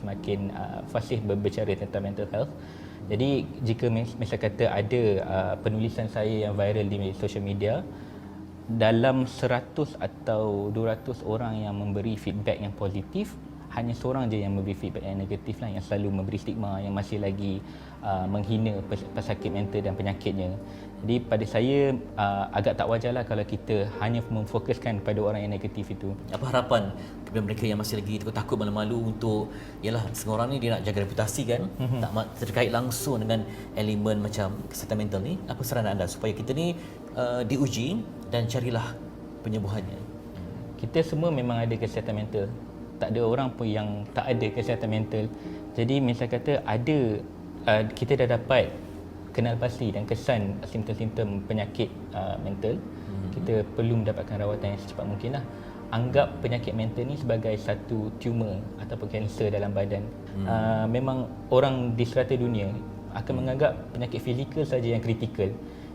semakin uh, fasih berbicara tentang mental health. Jadi jika mis- misal kata ada uh, penulisan saya yang viral di social media dalam 100 atau 200 orang yang memberi feedback yang positif hanya seorang je yang memberi feedback yang negatif lah yang selalu memberi stigma yang masih lagi uh, menghina pes- pesakit mental dan penyakitnya. Jadi pada saya uh, agak tak wajar lah kalau kita hanya memfokuskan pada orang yang negatif itu. Apa harapan kepada mereka yang masih lagi takut malu-malu untuk yalah semua orang ni dia nak jaga reputasi kan mm-hmm. tak terkait langsung dengan elemen macam kesihatan mental ni apa saran anda supaya kita ni uh, diuji dan carilah penyembuhannya Kita semua memang ada kesihatan mental. Tak ada orang pun yang tak ada kesihatan mental. Jadi misal kata ada uh, kita dah dapat kenal pasti dan kesan simptom-simptom penyakit uh, mental, hmm. kita perlu mendapatkan rawatan yang secepat mungkin lah. Anggap penyakit mental ni sebagai satu tumor ataupun kanser dalam badan. Hmm. Uh, memang orang di serata dunia akan menganggap penyakit fizikal saja yang kritikal.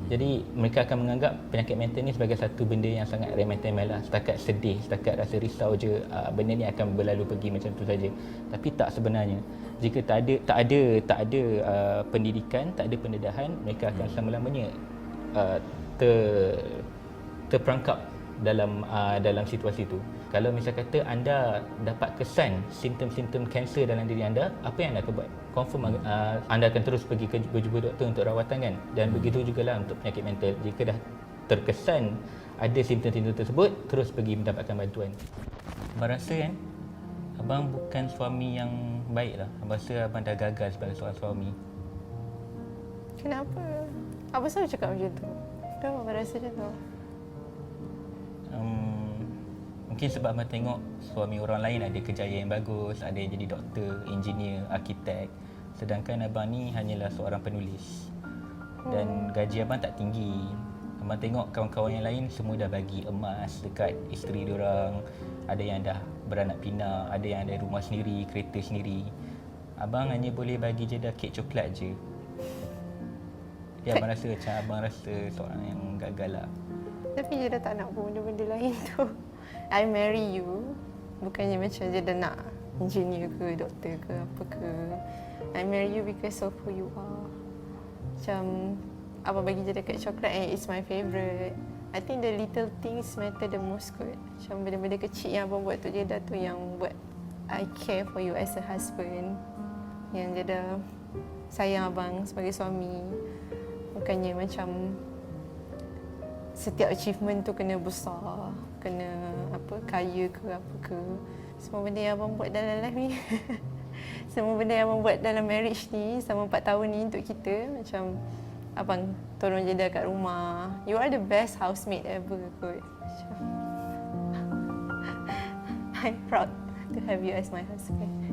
Jadi mereka akan menganggap penyakit mental ni sebagai satu benda yang sangat remeh-temeh lah. Setakat sedih, setakat rasa risau je uh, benda ni akan berlalu pergi macam tu saja. Tapi tak sebenarnya. Jika tak ada tak ada tak ada uh, pendidikan, tak ada pendedahan, mereka akan selama-lamanya uh, ter terperangkap dalam uh, dalam situasi itu. Kalau misal kata anda dapat kesan simptom-simptom kanser dalam diri anda, apa yang anda akan buat? Confirm uh, anda akan terus pergi ke berjumpa doktor untuk rawatan kan? Dan begitu jugalah untuk penyakit mental. Jika dah terkesan ada simptom-simptom tersebut, terus pergi mendapatkan bantuan. Abang rasa kan, abang bukan suami yang baik lah. Abang rasa abang dah gagal sebagai seorang suami. Kenapa? Apa selalu cakap macam tu? Kenapa abang rasa macam tu? um, mungkin sebab abang tengok suami orang lain ada kejayaan yang bagus, ada yang jadi doktor, engineer, arkitek. Sedangkan abang ni hanyalah seorang penulis. Dan gaji abang tak tinggi. Abang tengok kawan-kawan yang lain semua dah bagi emas dekat isteri diorang. Ada yang dah beranak pinak, ada yang ada rumah sendiri, kereta sendiri. Abang hanya boleh bagi je dah kek coklat je. Ya abang rasa macam abang rasa seorang yang gagal lah. Tapi dia dah tak nak pun benda-benda lain tu. I marry you. Bukannya macam dia dah nak engineer ke, doktor ke, apa ke. I marry you because of who you are. Macam apa bagi je dekat coklat and it's my favourite. I think the little things matter the most kot. Macam benda-benda kecil yang abang buat tu je dah tu yang buat I care for you as a husband. Yang dia dah sayang abang sebagai suami. Bukannya macam setiap achievement tu kena besar, kena apa kaya ke apa ke. Semua benda yang abang buat dalam life ni. semua benda yang abang buat dalam marriage ni selama 4 tahun ni untuk kita macam abang tolong jaga kat rumah. You are the best housemate ever kot. Macam I'm proud to have you as my husband.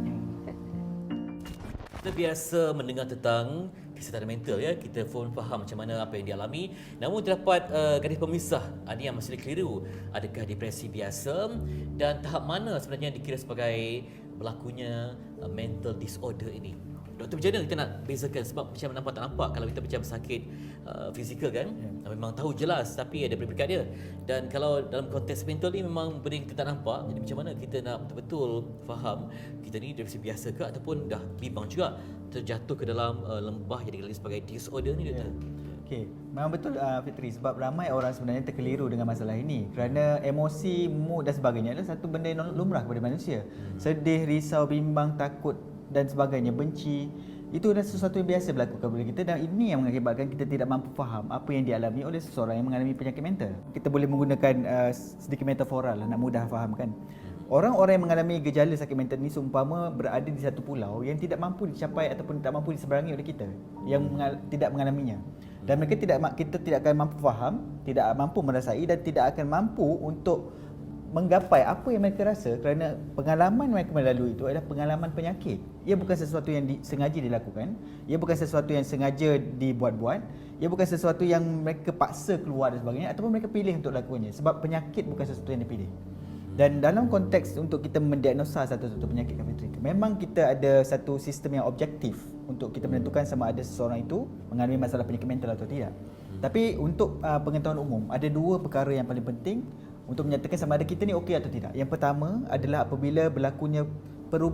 kita biasa mendengar tentang kesihatan mental ya. Kita pun faham macam mana apa yang dialami. Namun terdapat uh, garis pemisah. Ada yang masih keliru. Adakah depresi biasa? Dan tahap mana sebenarnya dikira sebagai berlakunya uh, mental disorder ini Doktor macam mana kita nak bezakan sebab macam nampak tak nampak kalau kita macam sakit uh, fizikal kan yeah. memang tahu jelas tapi ada peringkat dia dan kalau dalam konteks mental ni memang benda yang kita tak nampak jadi macam mana kita nak betul-betul faham kita ni depresi biasa ke ataupun dah bimbang juga terjatuh ke dalam uh, lembah yang digelar sebagai disorder ni doktor Okey, memang betul uh, Fitri sebab ramai orang sebenarnya terkeliru dengan masalah ini kerana emosi, mood dan sebagainya adalah satu benda yang lumrah kepada manusia. Hmm. Sedih, risau, bimbang, takut dan sebagainya, benci itu adalah sesuatu yang biasa berlaku kepada kita dan ini yang mengakibatkan kita tidak mampu faham apa yang dialami oleh seseorang yang mengalami penyakit mental. Kita boleh menggunakan uh, sedikit metafora lah nak mudah fahamkan. Orang-orang yang mengalami gejala sakit mental ni seumpama berada di satu pulau yang tidak mampu dicapai ataupun tidak mampu diseberangi oleh kita yang mengal- tidak mengalaminya. Dan mereka tidak kita tidak akan mampu faham, tidak mampu merasai dan tidak akan mampu untuk menggapai apa yang mereka rasa kerana pengalaman mereka melalui itu adalah pengalaman penyakit. Ia bukan sesuatu yang sengaja dilakukan, ia bukan sesuatu yang sengaja dibuat-buat, ia bukan sesuatu yang mereka paksa keluar dan sebagainya ataupun mereka pilih untuk lakukannya sebab penyakit bukan sesuatu yang dipilih. Dan dalam konteks untuk kita mendiagnosa satu-satu penyakit kafetrik, memang kita ada satu sistem yang objektif untuk kita menentukan sama ada seseorang itu mengalami masalah penyakit mental atau tidak. Tapi untuk uh, pengetahuan umum, ada dua perkara yang paling penting untuk menyatakan sama ada kita ni okey atau tidak. Yang pertama adalah apabila berlakunya perubahan